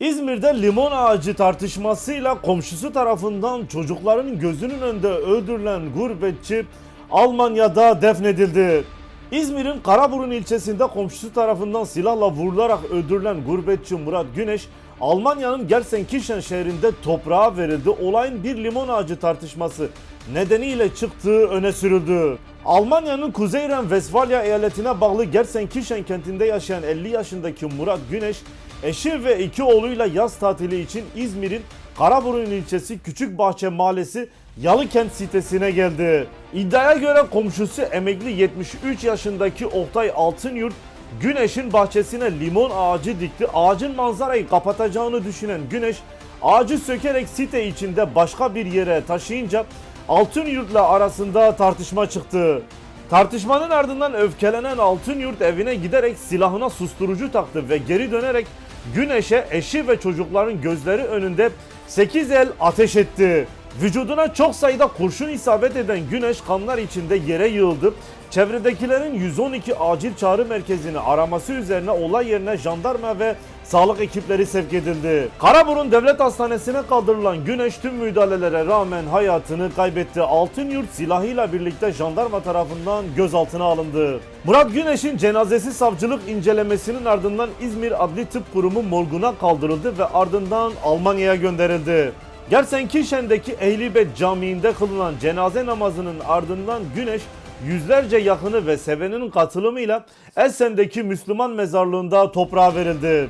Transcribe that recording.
İzmir'de limon ağacı tartışmasıyla komşusu tarafından çocukların gözünün önünde öldürülen gurbetçi Almanya'da defnedildi. İzmir'in Karaburun ilçesinde komşusu tarafından silahla vurularak öldürülen gurbetçi Murat Güneş, Almanya'nın Gelsenkirchen şehrinde toprağa verildi. Olayın bir limon ağacı tartışması nedeniyle çıktığı öne sürüldü. Almanya'nın Kuzey Ren-Vesfalya eyaletine bağlı Gelsenkirchen kentinde yaşayan 50 yaşındaki Murat Güneş, eşi ve iki oğluyla yaz tatili için İzmir'in Karaburun ilçesi Küçükbahçe Mahallesi Yalıkent sitesine geldi. İddiaya göre komşusu emekli 73 yaşındaki Oktay Altınyurt Güneş'in bahçesine limon ağacı dikti. Ağacın manzarayı kapatacağını düşünen Güneş ağacı sökerek site içinde başka bir yere taşıyınca Altınyurt'la arasında tartışma çıktı. Tartışmanın ardından öfkelenen Altınyurt evine giderek silahına susturucu taktı ve geri dönerek Güneş'e eşi ve çocukların gözleri önünde 8 el ateş etti. Vücuduna çok sayıda kurşun isabet eden Güneş kanlar içinde yere yığıldı. Çevredekilerin 112 acil çağrı merkezini araması üzerine olay yerine jandarma ve sağlık ekipleri sevk edildi. Karaburun Devlet Hastanesi'ne kaldırılan Güneş tüm müdahalelere rağmen hayatını kaybetti. Altınyurt silahıyla birlikte jandarma tarafından gözaltına alındı. Murat Güneş'in cenazesi savcılık incelemesinin ardından İzmir Adli Tıp Kurumu morguna kaldırıldı ve ardından Almanya'ya gönderildi. Gersenkirchen'deki Ehlibet Camii'nde kılınan cenaze namazının ardından Güneş yüzlerce yakını ve seveninin katılımıyla Esen'deki Müslüman mezarlığında toprağa verildi.